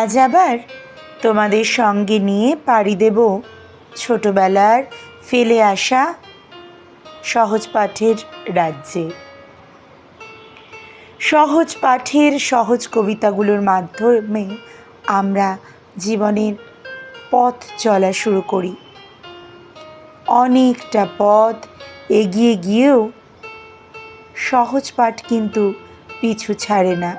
আজ আবার তোমাদের সঙ্গে নিয়ে পাড়ি দেব ছোটবেলার ফেলে আসা সহজ পাঠের রাজ্যে। সহজ পাঠের সহজ কবিতাগুলোর মাধ্যমে আমরা জীবনের পথ চলা শুরু করি। অনেকটা পথ এগিয়ে গিয়েও সহজ পাঠ কিন্তু পিছু ছাড়ে না।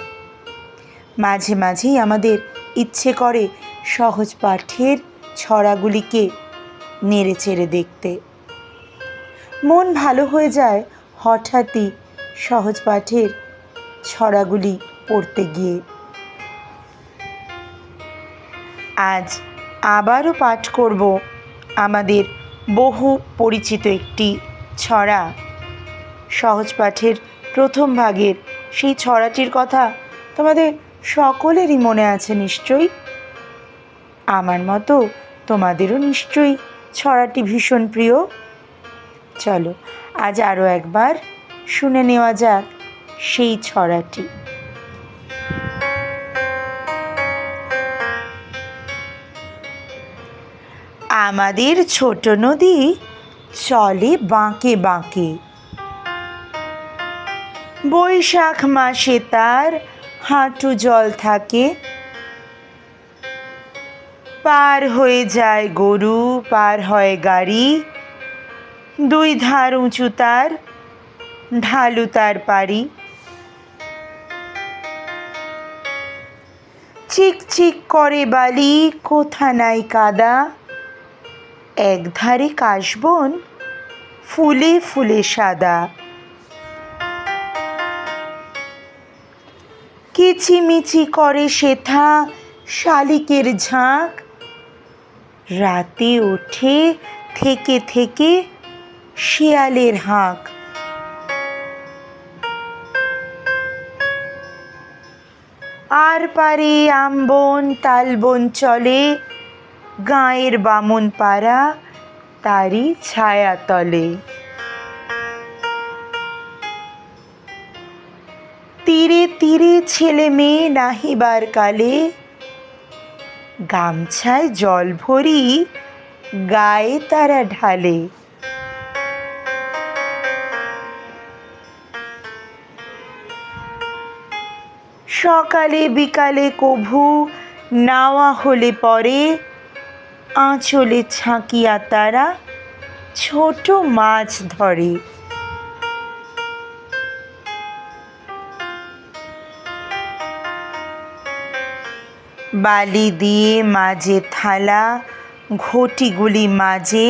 মাঝে মাঝেই আমাদের ইচ্ছে করে সহজ পাঠের ছড়াগুলিকে নেড়ে চেড়ে দেখতে। মন ভালো হয়ে যায় হঠাৎই সহজ পাঠের ছড়াগুলি পড়তে গিয়ে। আজ আবারও পাঠ করব আমাদের বহু পরিচিত একটি ছড়া। সহজ পাঠের প্রথম ভাগের সেই ছড়াটির কথা তোমাদের সকলেরই মনে আছে নিশ্চয়ই। আমার মতো তোমাদেরও নিশ্চয়ই। ছড়াটি ভীষণ প্রিয়। চলো, আজ আরও একবার শুনে নেওয়া যাক সেই ছড়াটি। আমাদের ছোট নদী চলে বাঁকে বাঁকে। বৈশাখ মাসে তার হাঁটু জল থাকে। পার হয়ে যায় গরু, পার হয় গাড়ি। দুই ধার উঁচু তার, ঢালু তার পারি চিক চিক করে বালি, কোথা নাই কাদা। এক ধারে কাশবন, ফুলে ফুলে সাদা। কিচিমিচি করে সেথা শালিকের ঝাঁক? রাতে ওঠে থেকে থেকে শিয়ালের হাঁক। আর পারে আমবন তালবন চলে, গাঁয়ের বামন পাড়া তারই ছায়া তীরে তীরে ছেলে মেয়ে নাহিবার কালে। গামছায় জল ভরি গায়ে তারা ঢালে। সকালে বিকালে কভু নাওয়া হলে পরে, আঁচলে ছাঁকিয়া তারা ছোট মাছ ধরে। বালি দিয়ে মাঝে থালা, ঘটিগুলি মাঝে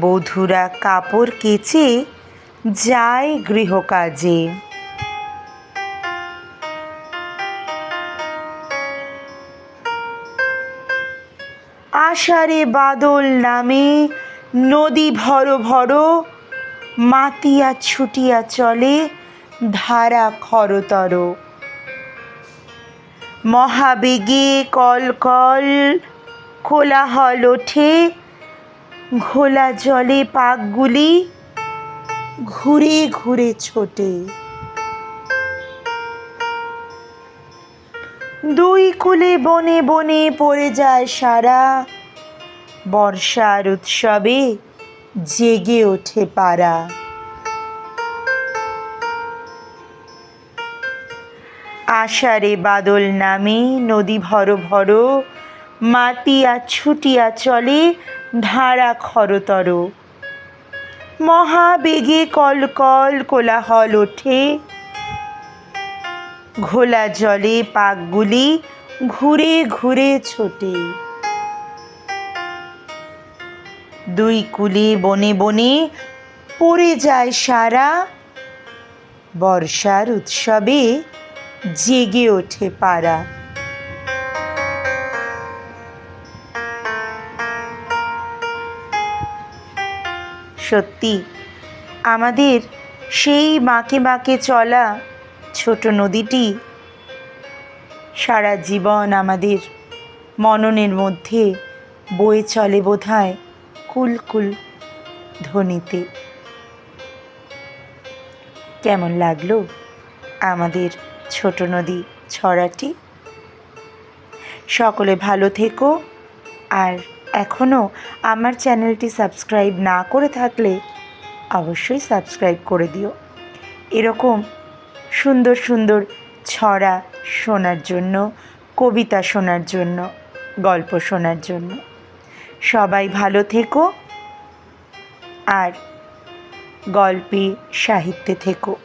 বধুরা কাপড় কেচে যায় গৃহকাজে। আষাঢ়ে বাদল নামে নদী ভর ভর, মাতিয়া ছুটিয়া চলে ধারা খরতর। মহাবেগে কল কল কোলাহল ওঠে, ঘোলা জলে পাকগুলি ঘুরে ঘুরে ছোটে। দুই কুলে বনে বনে পড়ে যায় সারা, বর্ষার উৎসবে জেগে ওঠে পাড়া আষাঢ়ে বাদল নামে, নদী ভর ভর, মাতিয়া ছুটিয়া চলে, ধারা খরতর। মহাবেগে কল কল কোলাহল ওঠে। ঘোলা জলে পাকগুলি ঘুরে ঘুরে ছোটে। দুই কুলে বনে বনে পড়ে যায় সারা। বর্ষার উৎসবে জেগে ওঠে পাড়া। সত্যি, আমাদের সেই বাঁকে বাঁকে চলা ছোট নদীটি সারা জীবন আমাদের মননের মধ্যে বয়ে চলে বোধ বোধহয় কুলকুল ধ্বনিতে। কেমন লাগল আমাদের ছোট নদী, ছড়াটি। সকলে ভালো থেকো। আর এখনও আমার চ্যানেলটি সাবস্ক্রাইব না করে থাকলে অবশ্যই সাবস্ক্রাইব করে দিও। এরকম সুন্দর সুন্দর ছড়া শোনার জন্য, কবিতা শোনার জন্য, গল্প শোনার জন্য। সবাই ভালো থেকো। আর গল্পে, সাহিত্যে থেকো।